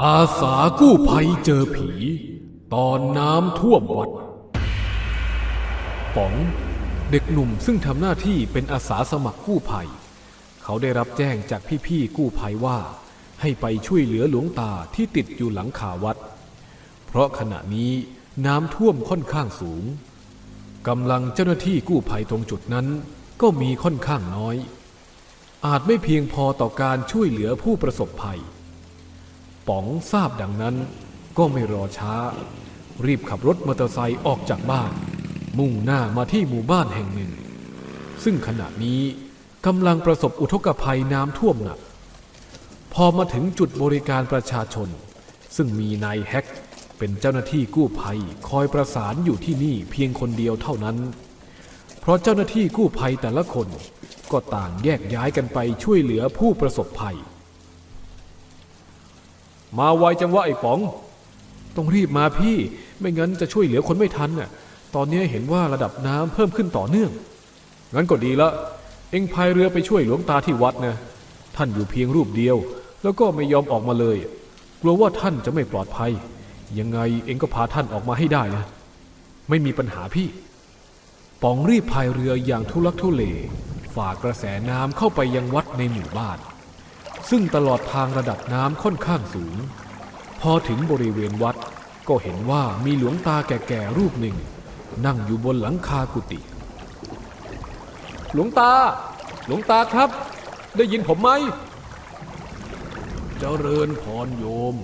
อาสากู้ภัยเจอผี ตอนน้ำท่วมวัด ป๋องเด็กหนุ่มซึ่งทำหน้าที่เป็นอาสาสมัครกู้ภัย เขาได้รับแจ้งจากพี่ๆกู้ภัยว่า ให้ไปช่วยเหลือหลวงตาที่ติดอยู่หลังคาวัด เพราะขณะนี้น้ำท่วมค่อนข้างสูงกำลังเจ้าหน้าที่กู้ภัยตรงจุดนั้น ก็มีค่อนข้างน้อย อาจไม่เพียงพอต่อการช่วยเหลือผู้ประสบภัย ป๋องทราบดังนั้น ก็ไม่รอช้า รีบขับรถมอเตอร์ไซค์ออกจากบ้าน มุ่งหน้ามาที่หมู่บ้านแห่งหนึ่ง ซึ่งขณะนี้กำลังประสบอุทกภัยน้ำท่วมหนัก พอมาถึงจุดบริการประชาชน ซึ่งมีนายแฮกเป็นเจ้าหน้าที่กู้ภัยคอยประสานอยู่ที่นี่เพียงคนเดียวเท่านั้น เพราะเจ้าหน้าที่กู้ภัยแต่ละคนก็ต่างแยกย้ายกันไปช่วยเหลือผู้ประสบภัย มาไวจังวะไอ้ป๋อง ต้องรีบมาพี่ ไม่งั้นจะช่วยเหลือคนไม่ทันน่ะ ตอนนี้เห็นว่าระดับน้ำเพิ่มขึ้นต่อเนื่อง งั้นก็ดีละ เอ็งพายเรือไปช่วยหลวงตาที่วัดนะ ท่านอยู่เพียงรูปเดียว แล้วก็ไม่ยอมออกมาเลย กลัวว่าท่านจะไม่ปลอดภัย ยังไงเอ็งก็พาท่านออกมาให้ได้นะ ไม่มีปัญหาพี่ ป๋องรีบพายเรืออย่างทุลักทุเล ฝ่ากระแสน้ำเข้าไปยังวัดในหมู่บ้าน ซึ่งตลอดทางระดับน้ำค่อนข้างสูง พอถึงบริเวณวัดก็เห็นว่ามีหลวงตาแก่ๆรูปหนึ่ง นั่งอยู่บนหลังคากุฏิหลวงตา หลวงตาครับ ได้ยินผมไหมเจริญพรโยม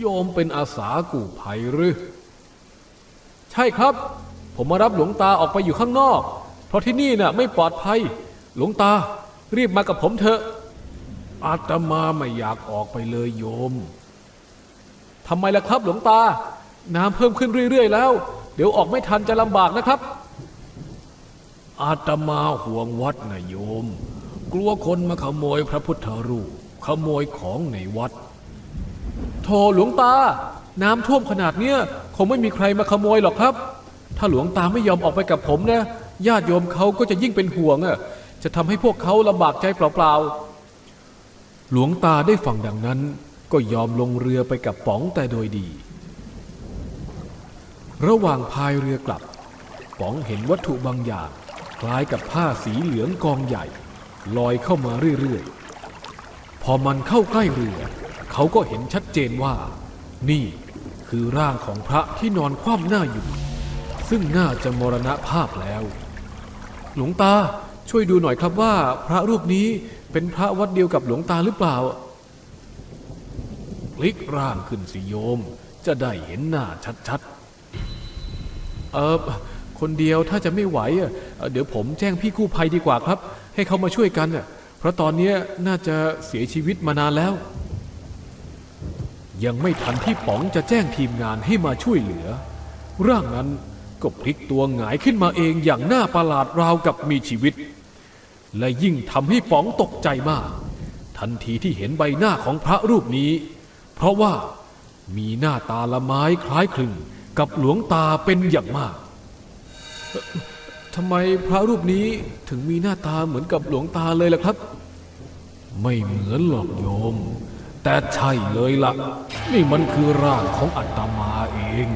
โยมเป็นอาสากู้ภัยหรือ ใช่ครับ ผมมารับหลวงตาออกไปอยู่ข้างนอก เพราะที่นี่น่ะไม่ปลอดภัย หลวงตารีบมากับผมเถอะ อาตมาไม่อยากออกไปเลยโยมทำไมล่ะครับหลวงตา น้ำเพิ่มขึ้นเรื่อย ๆ แล้ว เดี๋ยวออกไม่ทันจะลำบากนะครับ อาตมาห่วงวัดนะโยม กลัวคนมาขโมยพระพุทธรูปขโมยของในวัดโธ่หลวงตา น้ำท่วมขนาดเนี้ยคงไม่มีใครมาขโมยหรอกครับ ถ้าหลวงตาไม่ยอมออกไปกับผมนะ ญาติโยมเขาก็จะยิ่งเป็นห่วงอะจะทำให้พวกเขาลำบากใจเปล่าๆ หลวงตาได้ฟังดังนั้น ก็ยอมลงเรือไปกับป๋องแต่โดยดี ระหว่างพายเรือกลับ ป๋องเห็นวัตถุบางอย่าง คล้ายกับผ้าสีเหลืองกองใหญ่ ลอยเข้ามาเรื่อยๆ พอมันเข้าใกล้เรือ เขาก็เห็นชัดเจนว่า นี่คือร่างของพระที่นอนคว่ำหน้าอยู่ ซึ่งน่าจะมรณภาพแล้ว หลวงตา ช่วยดูหน่อยครับว่าพระรูปนี้เป็นพระวัดเดียวกับหลวงตาหรือเปล่าพลิกร่างขึ้นสิโยม จะได้เห็นหน้าชัดๆ เออคนเดียวถ้าจะไม่ไหวอะเดี๋ยวผมแจ้งพี่กู้ภัยดีกว่าครับ ให้เขามาช่วยกันอะเพราะตอนนี้น่าจะเสียชีวิตมานานแล้ว ยังไม่ทันที่ป๋องจะแจ้งทีมงานให้มาช่วยเหลือ ร่างนั้น ก็พลิกตัวหงายขึ้นมาเองอย่างน่าประหลาดราวกับมีชีวิต และยิ่งทำให้ป๋องตกใจมาก ทันทีที่เห็นใบหน้าของพระรูปนี้ เพราะว่ามีหน้าตาละไม้คล้ายคลึงกับหลวงตาเป็นอย่างมากทำไมพระรูปนี้ถึงมีหน้าตาเหมือนกับหลวงตาเลยล่ะครับ ไม่เหมือนหรอกโยม แต่ใช่เลยละ่ะ นี่มันคือร่างของอัตมาเอง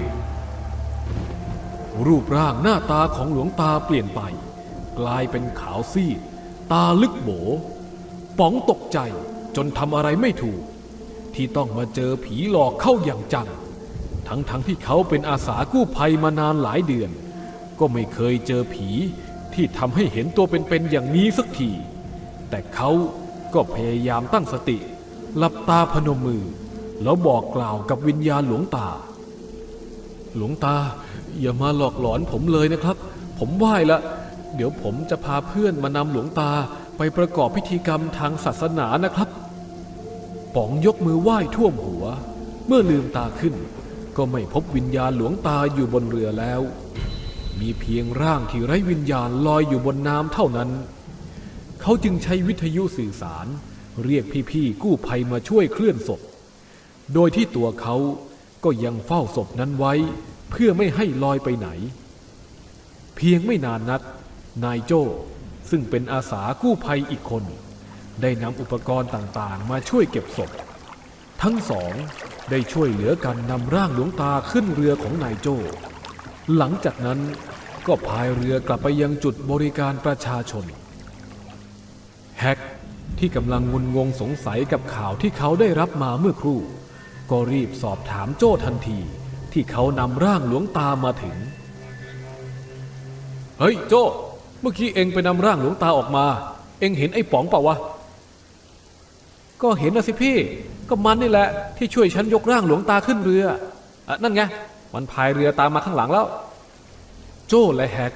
รูปร่างหน้าตาของหลวงตาเปลี่ยนไป กลายเป็นขาวซีด ตาลึกโบป๋องตกใจจนทำอะไรไม่ถูก ที่ต้องมาเจอผีหลอกเข้าอย่างจัง ทั้งๆทที่เขาเป็นอาสากู้ภัยมานานหลายเดือน ก็ไม่เคยเจอผีที่ทำให้เห็นตัวเป็นๆอย่างนี้สักที แต่เขาก็พยายามตั้งสติ หลับตาพนมมือ แล้วบอกกล่าวกับวิญญาณหลวงตา หลวงตา อย่ามาหลอกหลอนผมเลยนะครับ ผมไหว้ละ เดี๋ยวผมจะพาเพื่อนมานำหลวงตาไปประกอบพิธีกรรมทางศาสนานะครับ ป๋องยกมือไหว้ท่วมหัว เมื่อลืมตาขึ้น ก็ไม่พบวิญญาณหลวงตาอยู่บนเรือแล้ว มีเพียงร่างที่ไร้วิญญาณลอยอยู่บนน้ำเท่านั้น เขาจึงใช้วิทยุสื่อสาร เรียกพี่ๆกู้ภัยมาช่วยเคลื่อนศพ โดยที่ตัวเขาก็ยังเฝ้าศพนั้นไว้ เพื่อไม่ให้ลอยไปไหน เพียงไม่นานนัก นายโจ้ซึ่งเป็นอาสากู้ภัยอีกคน ได้นำอุปกรณ์ต่างๆ มาช่วยเก็บศพ ทั้งสองได้ช่วยเหลือกันนำร่างหลวงตาขึ้นเรือของนายโจ้ หลังจากนั้นก็พายเรือกลับไปยังจุดบริการประชาชน แฮกที่กำลังงุนงงสงสัยกับข่าวที่เขาได้รับมาเมื่อครู่ ก็รีบสอบถามโจ้ทันที ที่เขานำร่างหลวงตามาถึง เฮ้ยโจ้เมื่อกี้เองไปนำร่างหลวงตาออกมา เองเห็นไอ้ป๋องเปล่าวะ ก็เห็นนะสิพี่ ก็มันนี่แหละ ที่ช่วยฉันยกร่างหลวงตาขึ้นเรืออะนั่นไง มันพายเรือตามมาข้างหลังแล้ว โจ้และแฮก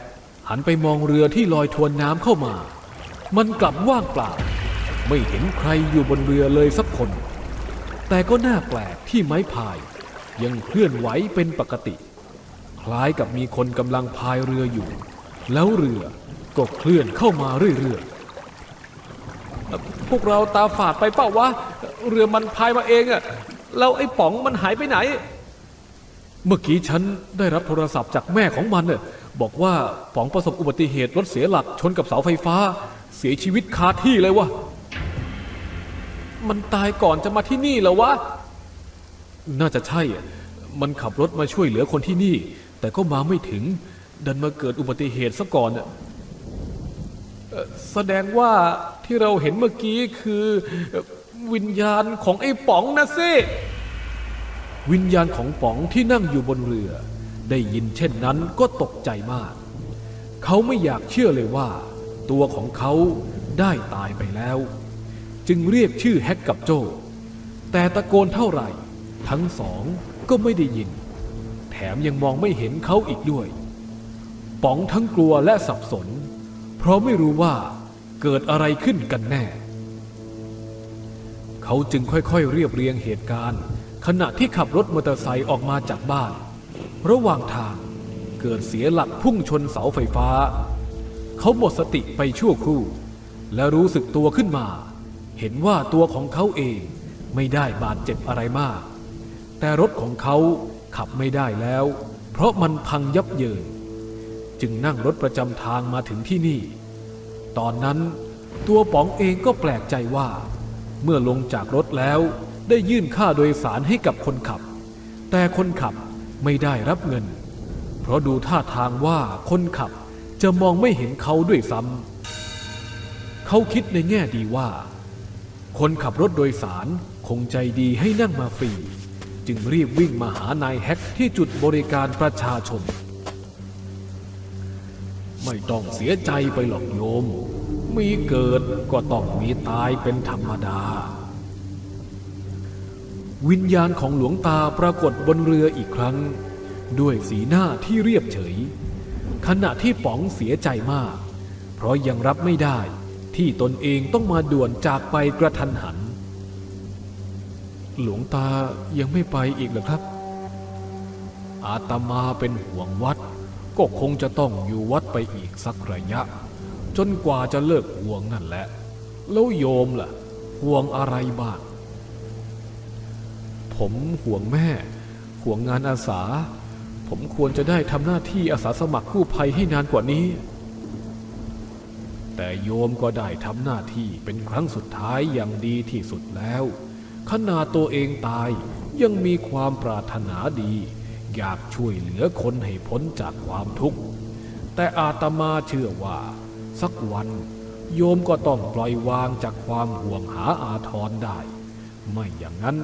หันไปมองเรือที่ลอยทวนน้ำเข้ามา มันกลับว่างเปล่า ไม่เห็นใครอยู่บนเรือเลยสักคน แต่ก็น่าแปลกที่ไม้พาย ยังเคลื่อนไหวเป็นปกติ คล้ายกับมีคนกำลังพายเรืออยู่ แล้วเรือก็เคลื่อนเข้ามาเรื่อยๆ พวกเราตาฝาดไปเปล่าวะ เรือมันพายมาเองอะแล้วไอ้ป๋องมันหายไปไหน เมื่อกี้ฉันได้รับโทรศัพท์จากแม่ของมันน่ะบอกว่าป๋องประสบอุบัติเหตุรถเสียหลักชนกับเสาไฟฟ้า เสียชีวิตคาที่เลยวะมันตายก่อนจะมาที่นี่เหรอวะ น่าจะใช่ มันขับรถมาช่วยเหลือคนที่นี่ แต่ก็มาไม่ถึง ดันมาเกิดอุบัติเหตุซะก่อนแสดงว่าที่เราเห็นเมื่อกี้คือเอ่อวิญญาณของไอ้ป๋องนะสิวิญญาณของป๋องที่นั่งอยู่บนเรือ ได้ยินเช่นนั้นก็ตกใจมาก เขาไม่อยากเชื่อเลยว่า ตัวของเขาได้ตายไปแล้ว จึงเรียกชื่อแฮกกับโจ แต่ตะโกนเท่าไหร่ ทั้งสองก็ไม่ได้ยิน แถมยังมองไม่เห็นเขาอีกด้วย ป๋องทั้งกลัวและสับสน เพราะไม่รู้ว่าเกิดอะไรขึ้นกันแน่ เขาจึงค่อยๆเรียบเรียงเหตุการณ์ ขณะที่ขับรถมอเตอร์ไซค์ออกมาจากบ้าน ระหว่างทางเกิดเสียหลักพุ่งชนเสาไฟฟ้า เขาหมดสติไปชั่วครู่ และรู้สึกตัวขึ้นมา เห็นว่าตัวของเขาเองไม่ได้บาดเจ็บอะไรมาก แต่รถของเขาขับไม่ได้แล้ว เพราะมันพังยับเยิน จึงนั่งรถประจำทางมาถึงที่นี่ ตอนนั้นตัวป๋องเองก็แปลกใจว่า เมื่อลงจากรถแล้วได้ยื่นค่าโดยสารให้กับคนขับ แต่คนขับไม่ได้รับเงิน เพราะดูท่าทางว่าคนขับจะมองไม่เห็นเขาด้วยซ้ำเขาคิดในแง่ดีว่า คนขับรถโดยสารคงใจดีให้นั่งมาฟรี จึงรีบวิ่งมาหานายแฮกที่จุดบริการประชาชน ไม่ต้องเสียใจไปหรอกโยม มีเกิดก็ต้องมีตายเป็นธรรมดา วิญญาณของหลวงตาปรากฏบนเรืออีกครั้ง ด้วยสีหน้าที่เรียบเฉย ขณะที่ป๋องเสียใจมาก เพราะยังรับไม่ได้ที่ตนเองต้องมาด่วนจากไปกระทันหัน หลวงตายังไม่ไปอีกหรอครับ อาตมาเป็นห่วงวัด ก็คงจะต้องอยู่วัดไปอีกสักระยะ จนกว่าจะเลิกห่วงนั่นแหละ แล้วโยมล่ะ ห่วงอะไรบ้าง ผมห่วงแม่ ห่วงงานอาสา ผมควรจะได้ทำหน้าที่อาสาสมัครกู้ภัยให้นานกว่านี้ แต่โยมก็ได้ทำหน้าที่เป็นครั้งสุดท้ายอย่างดีที่สุดแล้ว ขนาดตัวเองตายยังมีความปรารถนาดี อยากช่วยเหลือคนให้พ้นจากความทุกข์ แต่อาตมาเชื่อว่า สักวัน โยมก็ต้องปล่อยวางจากความห่วงหาอาทรได้ ไม่อย่างนั้น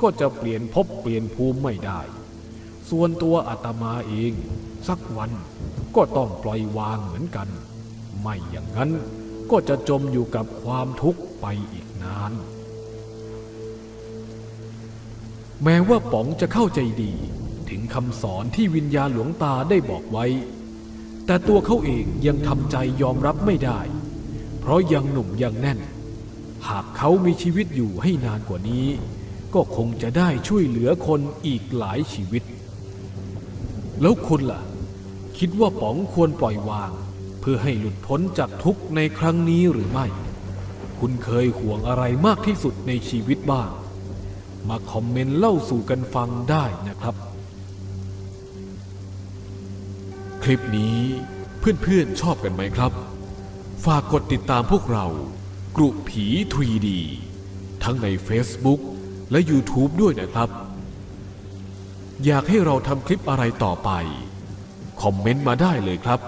ก็จะเปลี่ยนภพเปลี่ยนภูมิไม่ได้ ส่วนตัวอาตมาเอง สักวันก็ต้องปล่อยวางเหมือนกัน ไม่อย่างนั้นก็จะจมอยู่กับความทุกข์ไปอีกนาน แม้ว่าป๋องจะเข้าใจดีถึงคำสอนที่วิญญาณหลวงตาได้บอกไว้ แต่ตัวเขาเองยังทำใจยอมรับไม่ได้ เพราะยังหนุ่มยังแน่น หากเขามีชีวิตอยู่ให้นานกว่านี้ ก็คงจะได้ช่วยเหลือคนอีกหลายชีวิต แล้วคุณล่ะ คิดว่าป๋องควรปล่อยวาง เพื่อให้หลุดพ้นจากทุกข์ในครั้งนี้หรือไม่ คุณเคยห่วงอะไรมากที่สุดในชีวิตบ้าง มาคอมเมนต์เล่าสู่กันฟังได้นะครับ คลิปนี้เพื่อนๆชอบกันไหมครับ ฝากกดติดตามพวกเรากลุ่มผีดีทั้งใน Facebook และ YouTube ด้วยนะครับ อยากให้เราทำคลิปอะไรต่อไป คอมเมนต์มาได้เลยครับ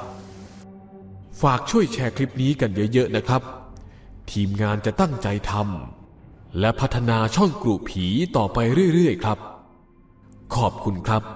ฝากช่วยแชร์คลิปนี้กันเยอะๆนะครับ ทีมงานจะตั้งใจทำ และพัฒนาช่องกลุ่ผีต่อไปเรื่อยๆ ครับ ขอบคุณครับ